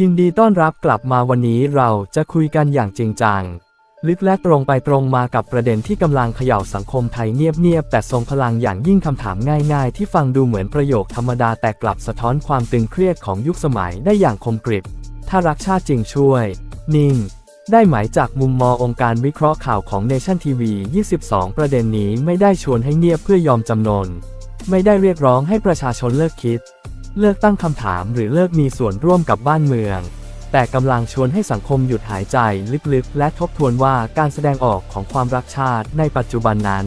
ยินดีต้อนรับกลับมาวันนี้เราจะคุยกันอย่างจริงจัง ลึกและตรงไปตรงมากับประเด็นที่กำลังเขย่าสังคมไทยเงียบๆแต่ทรงพลังอย่างยิ่งคำถามง่ายๆ ที่ฟังดูเหมือนประโยคธรรมดาแต่กลับสะท้อนความตึงเครียดของยุคสมัยได้อย่างคมกริบ ถ้ารักชาติจริงช่วย นิ่ง ได้หมายจากมุมมององค์การวิเคราะห์ข่าวของ Nation TV 22 ประเด็นนี้ไม่ได้ชวนให้เงียบเพื่อยอมจำนน ไม่ได้เรียกร้องให้ประชาชนเลิกคิด เลิกตั้งคำถามหรือเลิกมีส่วนร่วมกับบ้านเมือง แต่กำลังชวนให้สังคมหยุดหายใจลึกๆ และทบทวนว่าการแสดงออกของความรักชาติในปัจจุบันนั้น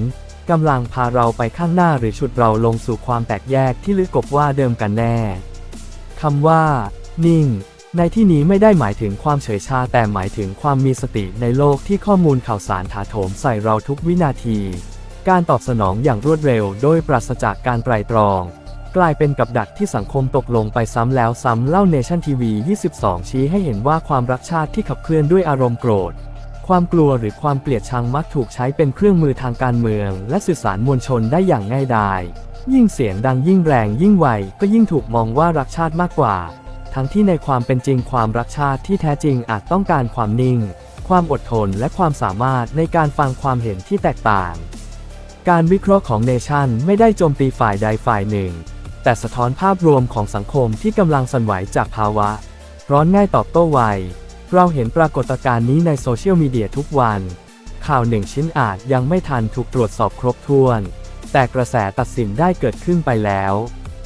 กำลังพาเราไปข้างหน้าหรือฉุดเราลงสู่ความแตกแยกที่ลึกกบว่าเดิมกันแน่คำว่า นิ่ง ในที่นี้ไม่ได้หมายถึงความเฉยชาแต่หมายถึงความมีสติในโลกที่ข้อมูลข่าวสารถาโถมใส่เราทุกวินาที การตอบสนองอย่างรวดเร็วโดยปราศจากการไตรตรอง กลายเป็นกับดักที่สังคมตกลงไปซ้ำแล้วซ้ำเล่าเนชั่นทีวี 22 ชี้ให้เห็นว่าความรักชาติที่ขับเคลื่อนด้วยอารมณ์โกรธ ความกลัวหรือความเกลียดชังมักถูกใช้เป็นเครื่องมือทางการเมือง และสื่อสารมวลชนได้อย่างง่ายดายยิ่งเสียงดังยิ่งแรงยิ่งไวก็ยิ่งถูกมองว่ารักชาติมากกว่า ทั้งที่ในความเป็นจริงความรักชาติที่แท้จริงอาจต้องการความนิ่ง ความอดทนและความสามารถในการฟังความเห็นที่แตกต่าง การวิเคราะห์ของเนชั่นไม่ได้โจมตีฝ่ายใดฝ่ายหนึ่ง แต่สะท้อนภาพรวมของสังคมที่กำลังสั่นไหวจากภาวะ ร้อนง่ายตอบโต้ไว เราเห็นปรากฏการณ์นี้ในโซเชียลมีเดียทุกวัน ข่าวหนึ่งชิ้นอาจยังไม่ทันถูกตรวจสอบครบถ้วน แต่กระแสตัดสินได้เกิดขึ้นไปแล้ว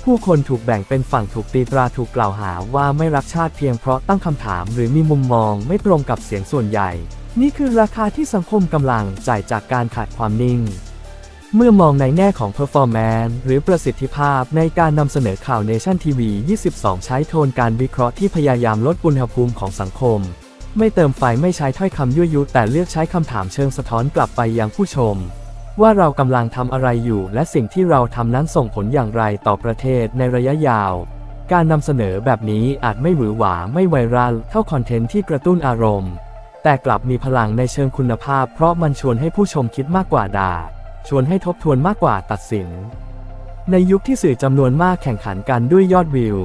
ผู้คนถูกแบ่งเป็นฝั่งถูกตีตราถูกกล่าวหาว่าไม่รักชาติเพียงเพราะตั้งคำถามหรือมีมุมมองไม่ตรงกับเสียงส่วนใหญ่ นี่คือราคาที่สังคมกำลังจ่ายจากการขาดความนิ่ง เมื่อมองในแง่ของ performance หรือประสิทธิภาพในการนำเสนอข่าว Nation TV 22 ใช้โทนการวิเคราะห์ที่พยายามลดอุณหภูมิของสังคม ไม่เติมไฟไม่ใช้ถ้อยคำยั่วยุ แต่เลือกใช้คำถามเชิงสะท้อนกลับไปยังผู้ชม ว่าเรากำลังทำอะไรอยู่ และสิ่งที่เราทำนั้นส่งผลอย่างไรต่อประเทศในระยะยาว การนำเสนอแบบนี้อาจไม่หวือหวาไม่ไวรัลเท่าคอนเทนต์ที่กระตุ้นอารมณ์ แต่กลับมีพลังในเชิงคุณภาพ เพราะมันชวนให้ผู้ชมคิดมากกว่าด่า ชวนให้ทบทวนมากกว่าตัดสิน ในยุคที่สื่อจำนวนมากแข่งขันกันด้วยยอดวิว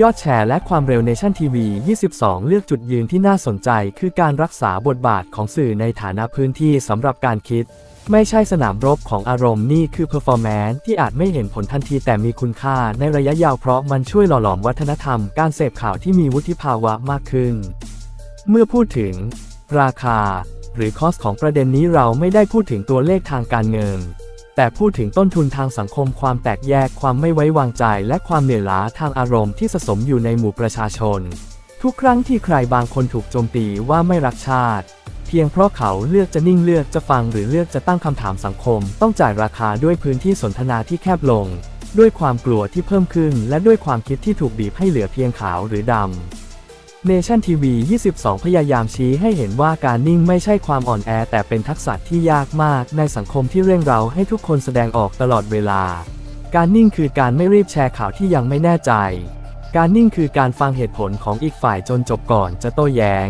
ยอดแชร์และความเร็วเนชั่นทีวี 22 เลือกจุดยืนที่น่าสนใจคือการรักษาบทบาทของสื่อในฐานะพื้นที่สำหรับการคิด ไม่ใช่สนามรบของอารมณ์นี่คือเพอร์ฟอร์แมนซ์ที่อาจไม่เห็นผลทันทีแต่มีคุณค่าในระยะยาวเพราะมันช่วยหล่อหลอมวัฒนธรรมการเสพข่าวที่มีวุฒิภาวะมากขึ้น เมื่อพูดถึง ราคา หรือคอสของประเด็นนี้เราไม่ได้พูดถึงตัวเลขทางการเงิน แต่พูดถึงต้นทุนทางสังคมความแตกแยกความไม่ไว้วางใจ และความเหนื่อยล้าทางอารมณ์ที่สะสมอยู่ในหมู่ประชาชน ทุกครั้งที่ใครบางคนถูกโจมตีว่าไม่รักชาติ เพียงเพราะเขาเลือกจะนิ่งเลือกจะฟังหรือเลือกจะตั้งคำถามสังคม ต้องจ่ายราคาด้วยพื้นที่สนทนาที่แคบลง ด้วยความกลัวที่เพิ่มขึ้น และด้วยความคิดที่ถูกบีบให้เหลือเพียงขาวหรือดำ เนชั่นทีวี 22 พยายามชี้ให้เห็นว่าการนิ่งไม่ใช่ความอ่อนแอ แต่เป็นทักษะที่ยากมากในสังคมที่เร่งเร้าให้ทุกคนแสดงออกตลอดเวลา การนิ่งคือการไม่รีบแชร์ข่าวที่ยังไม่แน่ใจ การนิ่งคือการฟังเหตุผลของอีกฝ่ายจนจบก่อนจะโต้แย้ง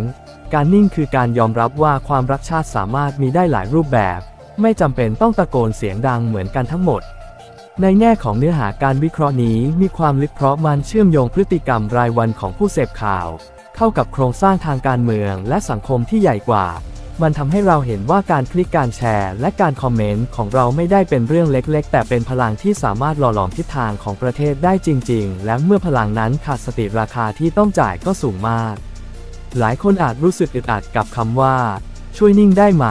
การนิ่งคือการยอมรับว่าความรักชาติสามารถมีได้หลายรูปแบบ ไม่จำเป็นต้องตะโกนเสียงดังเหมือนกันทั้งหมดในแง่ของเนื้อหาการวิเคราะห์นี้มีความลึกเพราะมันเชื่อมโยงพฤติกรรมรายวันของผู้เสพข่าว เข้ากับโครงสร้างทางการเมืองและสังคมที่ใหญ่กว่า มันทำให้เราเห็นว่าการคลิกการแชร์ และการคอมเมนต์ของเราไม่ได้เป็นเรื่องเล็กๆ แต่เป็นพลังที่สามารถหล่อหลอมทิศทางของประเทศได้จริง ๆ และเมื่อพลังนั้นขาดสติราคาที่ต้องจ่ายก็สูงมาก หลายคนอาจรู้สึกอึดอัดกับคำว่า ช่วยนิ่งได้ไหม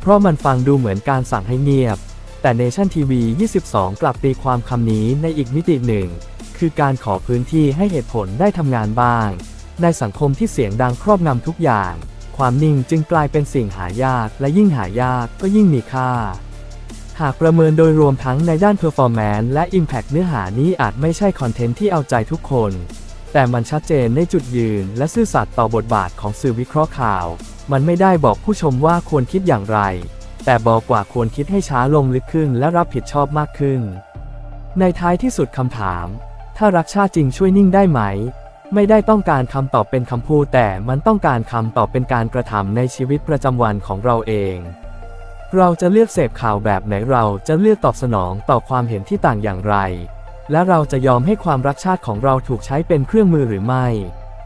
เพราะมันฟังดูเหมือนการสั่งให้เงียบ แต่ Nation TV 22 กลับตีความคำนี้ในอีกมิติหนึ่ง คือการขอพื้นที่ให้เหตุผลได้ทำงานบ้าง ในสังคมที่เสียงดังครอบงำทุกอย่าง ความนิ่งจึงกลายเป็นสิ่งหายาก และยิ่งหายากก็ยิ่งมีค่า หากประเมินโดยรวมทั้งในด้าน Performance และ Impact เนื้อหานี้อาจไม่ใช่คอนเทนต์ที่เอาใจทุกคน แต่มันชัดเจนในจุดยืน และซื่อสัตย์ต่อบทบาทของสื่อวิเคราะห์ข่าว มันไม่ได้บอกผู้ชมว่าควรคิดอย่างไร แต่บอกว่าควรคิดให้ช้าลงลึกขึ้น และรับผิดชอบมากขึ้น ในท้ายที่สุดคำถาม ถ้ารักชาติจริงช่วยนิ่งได้ไหม ไม่ได้ต้องการคำตอบเป็นคำพูด แต่มันต้องการคำตอบเป็นการกระทำในชีวิตประจำวันของเราเอง เราจะเลือกเสพข่าวแบบไหนเราจะเลือกตอบสนองต่อความเห็นที่ต่างอย่างไร และเราจะยอมให้ความรักชาติของเราถูกใช้เป็นเครื่องมือหรือไม่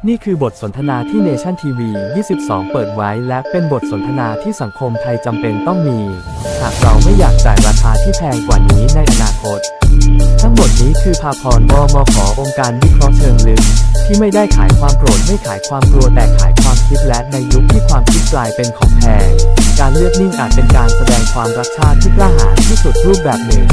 นี่คือบทสนทนาที่เนชั่นทีวี 22 เปิดไว้ และเป็นบทสนทนาที่สังคมไทยจำเป็นต้องมี หากเราไม่อยากจ่ายราคาที่แพงกว่านี้ในอนาคต ทั้งหมดนี้คือภาพรบมขอองค์การวิเคราะห์เชิงลึกที่ไม่ได้ขายความโกรธไม่ขายความกลัวแต่ขายความคิดและในยุคที่ความคิดกลายเป็นของแพงการเลือกนิ่งอาจเป็นการแสดงความรักชาติที่กล้าหาญที่สุดรูปแบบหนึ่ง